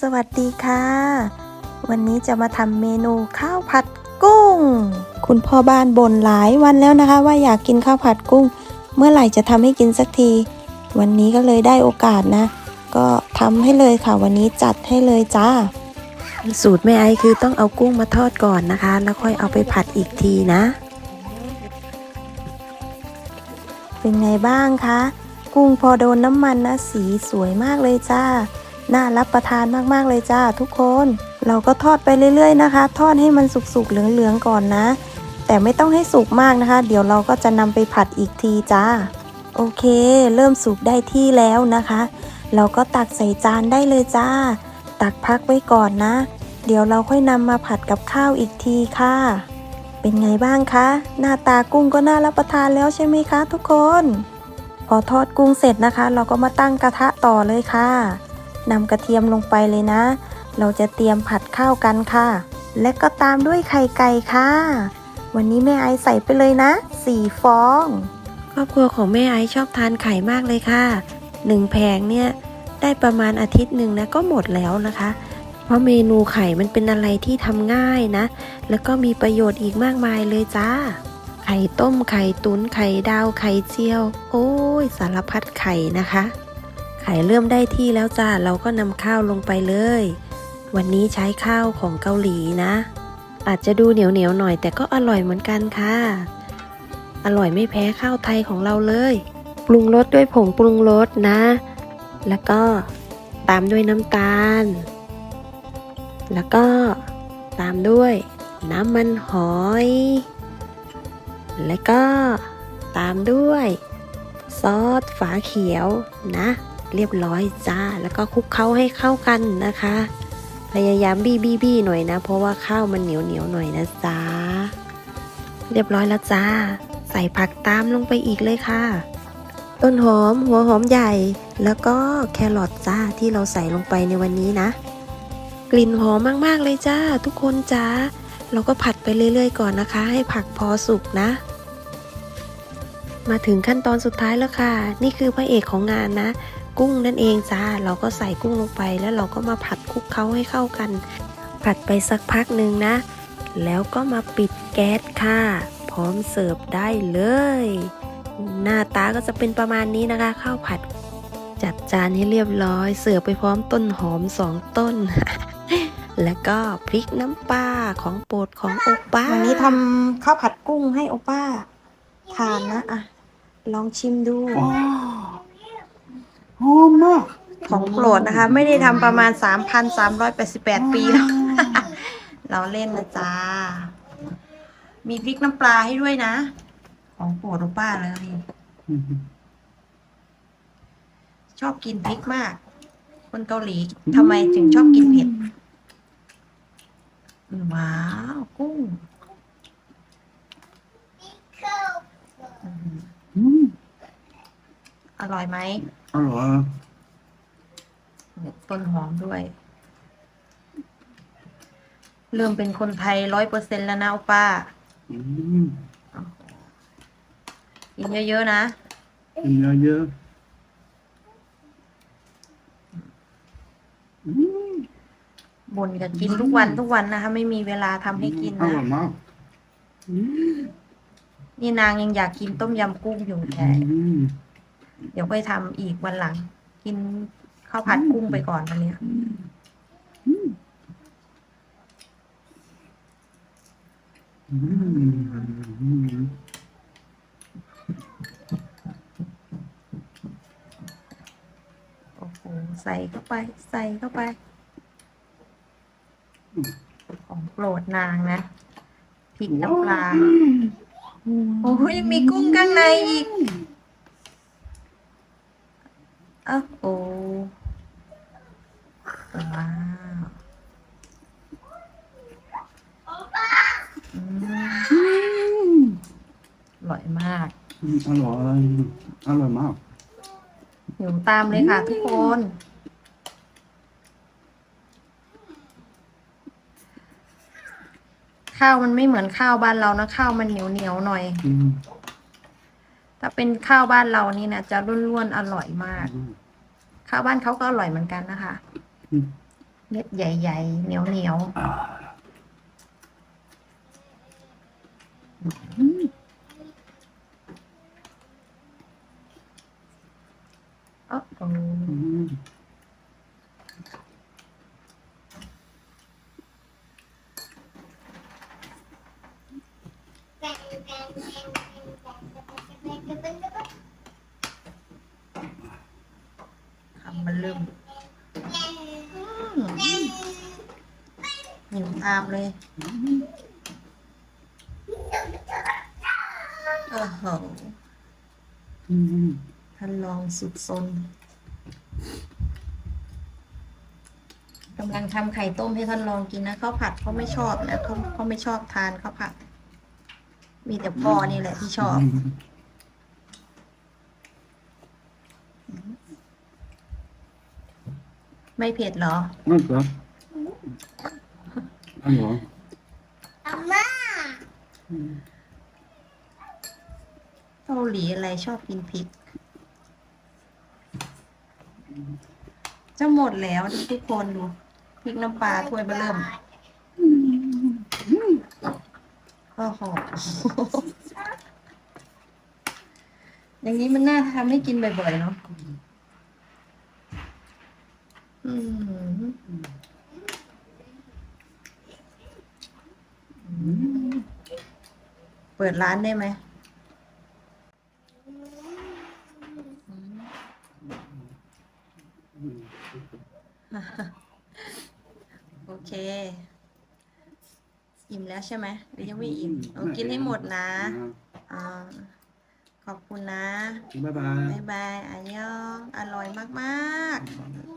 สวัสดีค่ะ วันนี้จะมาทำเมนูข้าวผัดกุ้ง คุณพ่อบ้านบ่นหลายวันแล้วนะคะ ว่าอยากกินข้าวผัดกุ้ง เมื่อไหร่จะทำให้กินสักที วันนี้ก็เลยได้โอกาสนะ ก็ทำให้เลยค่ะ วันนี้จัดให้เลยจ้า สูตรแม่ไอคือต้องเอากุ้งมาทอดก่อนนะคะ แล้วค่อยเอาไปผัดอีกทีนะ เป็นไงบ้างคะ กุ้งพอโดนน้ำมันนะสีสวยมากเลยจ้า น่ารับประทานมากๆเลยจ้าทุกคน เราก็ทอดไปเรื่อย ๆนะคะ ทอดให้มันสุกๆเหลืองๆก่อนนะ แต่ไม่ต้องให้สุกมากนะคะ เดี๋ยวเราก็จะนำไปผัดอีกทีจ้า โอเค เริ่มสุกได้ที่แล้วนะคะ เราก็ตักใส่จานได้เลยจ้า ตักพักไว้ก่อนนะ เดี๋ยวเราค่อยนำมาผัดกับข้าวอีกทีค่ะ เป็นไงบ้างคะ หน้าตากุ้งก็น่ารับประทานแล้วใช่ไหมคะ ทุกคน พอทอดกุ้งเสร็จนะคะ เราก็มาตั้งกระทะต่อเลยค่ะนำกระเทียมลงไปเลยนะ เราจะเตรียมผัดข้าวกันค่ะ และก็ตามด้วยไข่ไก่ค่ะ วันนี้แม่ไอใส่ไปเลยนะ4ฟอง ครอบครัวของแม่ไอชอบทานไข่มากเลยค่ะหนึ่งแผงเนี่ย ได้ประมาณอาทิตย์หนึ่งนะก็หมดแล้วนะคะ เพราะเมนูไข่มันเป็นอะไรที่ทำง่ายนะ แล้วก็มีประโยชน์อีกมากมายเลยจ้า ไข่ต้มไข่ตุนไข่ดาวไข่เจียว โอ้ย สารพัดไข่นะคะ ไข่เริ่มได้ที่แล้วจ้า เราก็นำข้าวลงไปเลย วันนี้ใช้ข้าวของเกาหลีนะ อาจจะดูเหนียวเหนียวหน่อยแต่ก็อร่อยเหมือนกันค่ะ อร่อยไม่แพ้ข้าวไทยของเราเลย ปรุงรสด้วยผงปรุงรสนะ แล้วก็ตามด้วยน้ำตาล แล้วก็ตามด้วยน้ำมันหอย แล้วก็ตามด้วยซอสฝาเขียวนะ เรียบร้อยจ้า แล้วก็คลุกเคล้าให้เข้ากันนะคะ พยายามบี้บี้บี้หน่อยนะ เพราะว่าข้าวมันเหนียวเหนียวหน่อยนะจ้าเรียบร้อยแล้วจ้า ใส่ผักตามลงไปอีกเลยค่ะ ต้นหอมหัวหอมใหญ่ แล้วก็แครอทจ้าที่เราใส่ลงไปในวันนี้นะ กลิ่นหอมมากๆเลยจ้า ทุกคนจ้า เราก็ผัดไปเรื่อยๆ ก่อนนะคะ ให้ผักพอสุกนะ มาถึงขั้นตอนสุดท้ายแล้วค่ะ นี่คือพระเอกของงานนะ กุ้งนั่นเองจ้า เราก็ใส่กุ้งลงไปแล้วเราก็มาผัดคลุกเคล้าให้เข้ากัน ผัดไปสักพักหนึ่งนะ แล้วก็มาปิดแก๊สค่ะ พร้อมเสิร์ฟได้เลย หน้าตาก็จะเป็นประมาณนี้นะคะข้าวผัด จัดจานให้เรียบร้อย เสิร์ฟไปพร้อมต้นหอมสองต้น แล้วก็พริกน้ำปลาของโปรดของโอป้าวันนี้ทำข้าวผัดกุ้งให้โอป้าทานนะอะลองชิมดูหอมมากของโปรดนะคะ ไม่ได้ทำประมาณ 3,388 ปีแล้ว เราเล่นนะจ๊ะมีพริกน้ำปลาให้ด้วยนะ ของโปรดโอป้าเลย ชอบกินพริกมาก คนเกาหลีทำไมถึงชอบกินเผ็ด ว้าว กุ้งอืมอืมอร่อยไหมอร่อยต้นหอมด้วย เริ่มเป็นคนไทยร้อยเปอร์เซ็นแล้วนะโอป้า อืม กินเยอะๆนะ กินเยอะๆอืมบ่นกับกินทุกวันทุกวันนะคะ ไม่มีเวลาทำให้กินอนะ ร่อยมากอืมนี่นางยังอยากกินต้มยำกุ้งอยู่แต่อืมเดี๋ยวไปทำอีกวันหลัง กินข้าวผัดกุ้งไปก่อนวันเนี้ยอืม โอ้โหใส่เข้าไป ใส่เข้าไป ของโปรดนางนะพริกน้ำปลา โอ้โหยังมีกุ้งข้างในอีกอ้าวโอ้ว้าวอืมอร่อยมาก อร่อย อร่อยมากหิวตามเลยค่ะทุกคน ข้าวมันไม่เหมือนข้าวบ้านเรานะข้าวมันเหนียวเหนียวหน่อย อืมถ้าเป็นข้าวบ้านเรานี่นะจะร่วนๆอร่อยมาก ข้าวบ้านเขาก็อร่อยเหมือนกันนะคะอืม เม็ดใหญ่ๆเหนียวอ่าๆอ๋อโอ้ อืม คำมันเริ่มหิวตามเลยโอ้โหอืมท่านลองสุดซนกำลังทำไข่ต้มให้ท่านลองกินนะข้าวผัดเขาไม่ชอบนะเขาเขาไม่ชอบทานข้าวผัด มีแต่พ่อนี่แหละที่ชอบ ไม่เผ็ดเหรอนั่นเหรออันเหรอเกาหลีอะไรชอบกินพริก จะหมดแล้วดูทุกคนดูพริกน้ำปลาถ้วยเบอร์เริ่ม โอ้โหอย่างนี้มันน่าทำให้กินบ่อยๆเนาะอืมเปิดร้านได้ไหม โอเค อิ่มแล้วใช่ไหมหรือยังไม่อิ่มเอากินให้หมดนะอ่าขอบคุณนะ บ๊ายบาย บ๊ายบายอันยองอร่อยมากๆ